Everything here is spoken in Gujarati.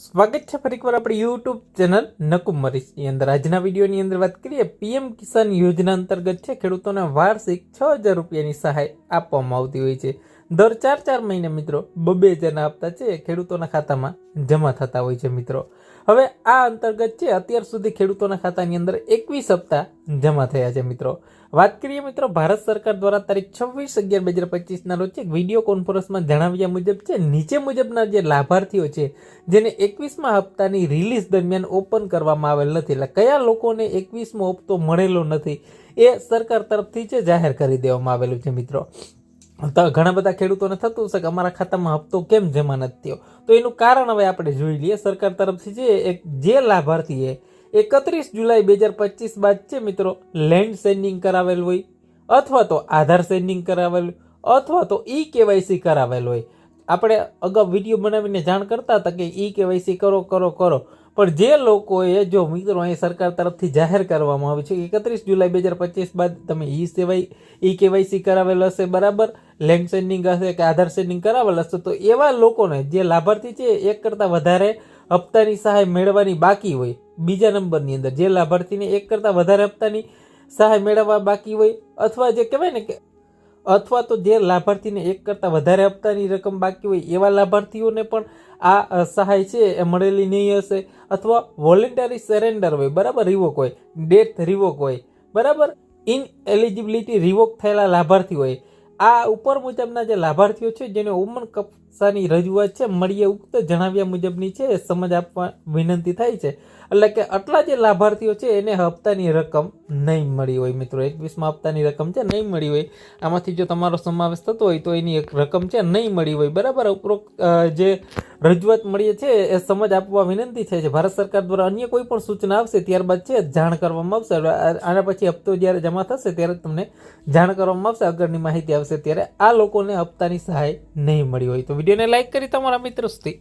સ્વાગત છે ફરી એકવાર આપણી યુટ્યુબ ચેનલ નકુમ મરીશની અંદર. આજના વિડીયોની અંદર વાત કરીએ, પીએમ કિસાન યોજના અંતર્ગત છે, ખેડૂતોને વાર્ષિક છ હજાર રૂપિયાની સહાય આપવામાં આવતી હોય છે. દર ચાર ચાર મહિને મિત્રો બબે હજારના હપ્તા છે ખેડૂતોના ખાતામાં જમા થતા હોય છે મિત્રો. હવે આ અંતર્ગત છે અત્યાર સુધી ખેડૂતોના ખાતાની અંદર એકવીસ હપ્તા જમા થયા છે મિત્રો. વાત કરીએ મિત્રો ભારત સરકાર દ્વારા તારીખ છવ્વીસ અગિયાર બે હજાર પચીસના રોજ એક વીડિયો કોન્ફરન્સમાં જણાવ્યા મુજબ છે, નીચે મુજબના જે લાભાર્થીઓ છે જેને એકવીસમા હપ્તાની રિલીઝ દરમિયાન ઓપન કરવામાં આવેલ નથી, એટલે કયા લોકોને એકવીસમો હપ્તો મળેલો નથી એ સરકાર તરફથી છે જાહેર કરી દેવામાં આવેલું છે મિત્રો. ઘણા બધા ખેડૂતોને થતું હશે કે અમારા ખાતામાં હપ્તો કેમ જમા નથી થયો? તો એનું કારણ હવે આપણે જોઈ લઈએ. સરકાર તરફથી જે એક જે લાભાર્થીએ એકત્રીસ જુલાઈ બે હજાર પચીસ બાદ છે મિત્રો લેન્ડ સેન્ડિંગ કરાવેલ હોય, અથવા તો આધાર સેન્ડિંગ કરાવેલ અથવા તો ઈ કેવાયસી કરાવેલ હોય. આપણે અગાઉ વીડિયો બનાવીને જાણ કરતા હતા કે ઈ કેવાયસી કરો કરો કરો. પણ જે લોકોએ જો મિત્રો અહીં સરકાર તરફથી જાહેર કરવામાં આવ્યું છે એકત્રીસ જુલાઈ બે હજાર પચીસ બાદ તમે ઈ સેવાય ઈ કેવાયસી કરાવેલ હશે, બરાબર? લેન્ડ સેન્ડિંગ હશે કે આધાર સેન્ડિંગ કરાવેલ હશે, તો એવા લોકોને જે લાભાર્થી છે, એક કરતાં વધારે હપ્તાની સહાય મેળવવાની બાકી હોય, બીજા નંબરની અંદર જે લાભાર્થીને એક કરતાં વધારે હપ્તાની સહાય મેળવવા બાકી હોય, અથવા જે કહેવાય ને કે અથવા તો જે લાભાર્થીને એક કરતાં વધારે હપ્તાની રકમ બાકી હોય, એવા લાભાર્થીઓને પણ આ સહાય છે, એ મળેલી નહીં હશે. અથવા વોલેન્ટરી સરેન્ડર હોય, બરાબર રિવોક હોય ડેથ રિવોક હોય, બરાબર ઇન એલિજિબિલિટી રિવોક થયેલા લાભાર્થી હોય આ ઉપર મુજબના જે લાભાર્થીઓ છે, જેને ઓમન કક્ષાની રજૂઆત છે, મળીએ ઉક્ત જણાવ્યા મુજબની છે સમજ આપવા વિનંતી થાય છે. એટલે કે આટલા જે લાભાર્થીઓ છે, એને હપ્તાની રકમ નહીં મળી હોય મિત્રો. એકવીસમાં હપ્તાની રકમ છે, નહીં મળી હોય. આમાંથી જો તમારો સમાવેશ થતો હોય, તો એની એક રકમ છે, નહીં મળી હોય. બરાબર? ઉપરોક્ત જે રજૂઆત મળીએ છે, એ સમજ આપવા વિનંતી થાય છે. ભારત સરકાર દ્વારા અન્ય કોઈ પણ સૂચના આવશે, ત્યારબાદ છે, જાણ કરવામાં આવશે. આના પછી હપ્તો જ્યારે જમા થશે, ત્યારે તમને જાણ કરવામાં આવશે. આગળની માહિતી આવશે ત્યારે આ લોકોને હપ્તાની સહાય નહીં મળી હોય. તો વિડીયોને લાઇક કરી તમારા મિત્રો સુધી.